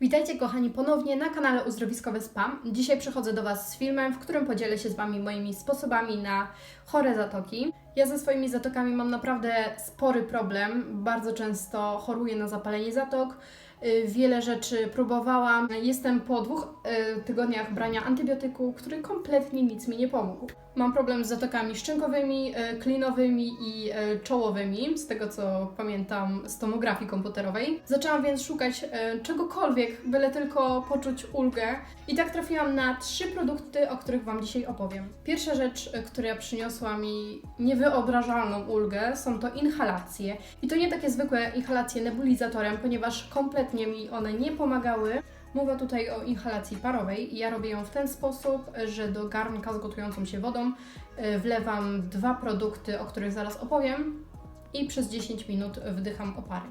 Witajcie kochani ponownie na kanale Uzdrowiskowe Spam. Dzisiaj przychodzę do Was z filmem, w którym podzielę się z Wami moimi sposobami na chore zatoki. Ja ze swoimi zatokami mam naprawdę spory problem. Bardzo często choruję na zapalenie zatok. Y, Wiele rzeczy próbowałam. Jestem po dwóch y, tygodniach brania antybiotyku, który kompletnie nic mi nie pomógł. Mam problem z zatokami szczękowymi, y, klinowymi i czołowymi, z tego co pamiętam z tomografii komputerowej. Zaczęłam więc szukać czegokolwiek, byle tylko poczuć ulgę. I tak trafiłam na trzy produkty, o których Wam dzisiaj opowiem. Pierwsza rzecz, która przyniosła mi niewyobrażalną ulgę, są to inhalacje. I to nie takie zwykłe inhalacje nebulizatorem, ponieważ kompletnie mi one nie pomagały. Mowa tutaj o inhalacji parowej. Ja robię ją w ten sposób, że do garnka z gotującą się wodą y, wlewam dwa produkty, o których zaraz opowiem i przez 10 minut wdycham opary.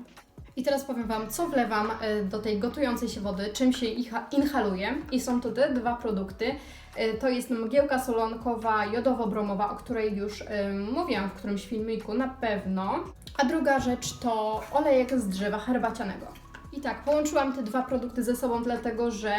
I teraz powiem Wam, co wlewam y, do tej gotującej się wody, czym się inhaluje. I są to te dwa produkty. Y, To jest mgiełka solonkowa jodowo-bromowa, o której już mówiłam w którymś filmiku na pewno. A druga rzecz to olejek z drzewa herbacianego. I tak, połączyłam te dwa produkty ze sobą, dlatego że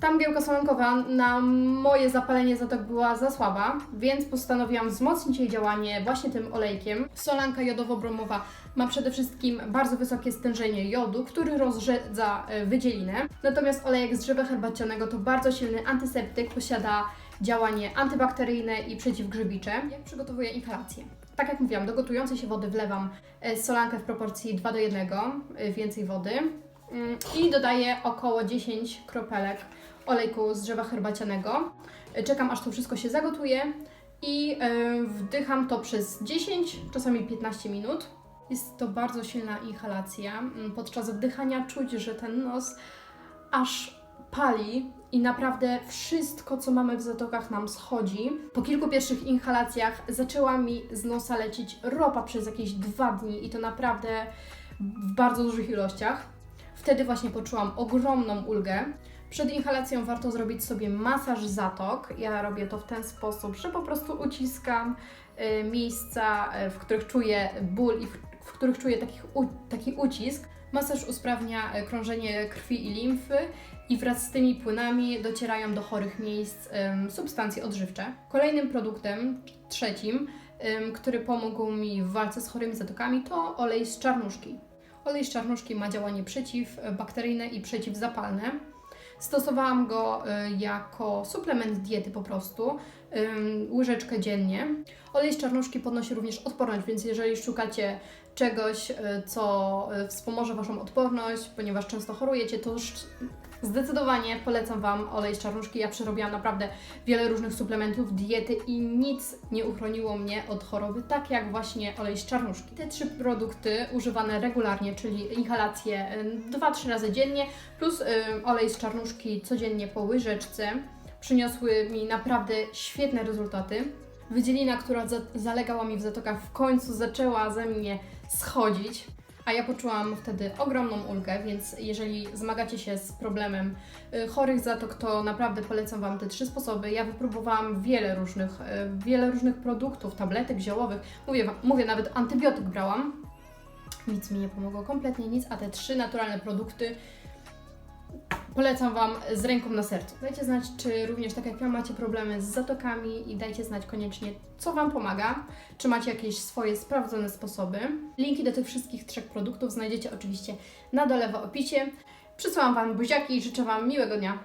ta mgiełka solonkowa na moje zapalenie zatok była za słaba, więc postanowiłam wzmocnić jej działanie właśnie tym olejkiem. Solanka jodowo-bromowa ma przede wszystkim bardzo wysokie stężenie jodu, który rozrzedza e, wydzielinę. Natomiast olejek z drzewa herbacianego to bardzo silny antyseptyk, posiada działanie antybakteryjne i przeciwgrzybicze. Jak przygotowuję inhalację? Tak jak mówiłam, do gotującej się wody wlewam e, solankę w proporcji 2 do 1, e, więcej wody. Mm, I dodaję około 10 kropelek olejku z drzewa herbacianego. E, Czekam aż to wszystko się zagotuje i wdycham to przez 10, czasami 15 minut. Jest to bardzo silna inhalacja. Mm, Podczas wdychania czuć, że ten nos aż pali i naprawdę wszystko, co mamy w zatokach, nam schodzi. Po kilku pierwszych inhalacjach zaczęła mi z nosa lecieć ropa przez jakieś dwa dni i to naprawdę w bardzo dużych ilościach. Wtedy właśnie poczułam ogromną ulgę. Przed inhalacją warto zrobić sobie masaż zatok. Ja robię to w ten sposób, że po prostu uciskam y, miejsca, y, w których czuję ból i w, w których czuję takich u, taki ucisk. Masaż usprawnia y, krążenie krwi i limfy i wraz z tymi płynami docierają do chorych miejsc substancje odżywcze. Kolejnym produktem, trzecim, który pomógł mi w walce z chorymi zatokami, to olej z czarnuszki. Olej z czarnuszki ma działanie przeciwbakteryjne i przeciwzapalne. Stosowałam go y, jako suplement diety po prostu, łyżeczkę dziennie. Olej z czarnuszki podnosi również odporność, więc jeżeli szukacie czegoś, y, co y, wspomoże Waszą odporność, ponieważ często chorujecie, to zdecydowanie polecam Wam olej z czarnuszki. Ja przerobiłam naprawdę wiele różnych suplementów, diety i nic nie uchroniło mnie od choroby, tak jak właśnie olej z czarnuszki. Te trzy produkty używane regularnie, czyli inhalacje 2-3 razy dziennie, plus olej z czarnuszki codziennie po łyżeczce, przyniosły mi naprawdę świetne rezultaty. Wydzielina, która za zalegała mi w zatokach, w końcu zaczęła ze mnie schodzić. A ja poczułam wtedy ogromną ulgę, więc jeżeli zmagacie się z problemem y, chorych zatok, to naprawdę polecam Wam te trzy sposoby. Ja wypróbowałam wiele różnych, y, wiele różnych produktów, tabletek ziołowych. Mówię, mówię nawet antybiotyk brałam. Nic mi nie pomogło, kompletnie nic, a te trzy naturalne produkty polecam Wam z ręką na sercu. Dajcie znać, czy również tak jak ja macie problemy z zatokami i dajcie znać koniecznie, co Wam pomaga, czy macie jakieś swoje sprawdzone sposoby. Linki do tych wszystkich trzech produktów znajdziecie oczywiście na dole w opisie. Przysłałam Wam buziaki i życzę Wam miłego dnia.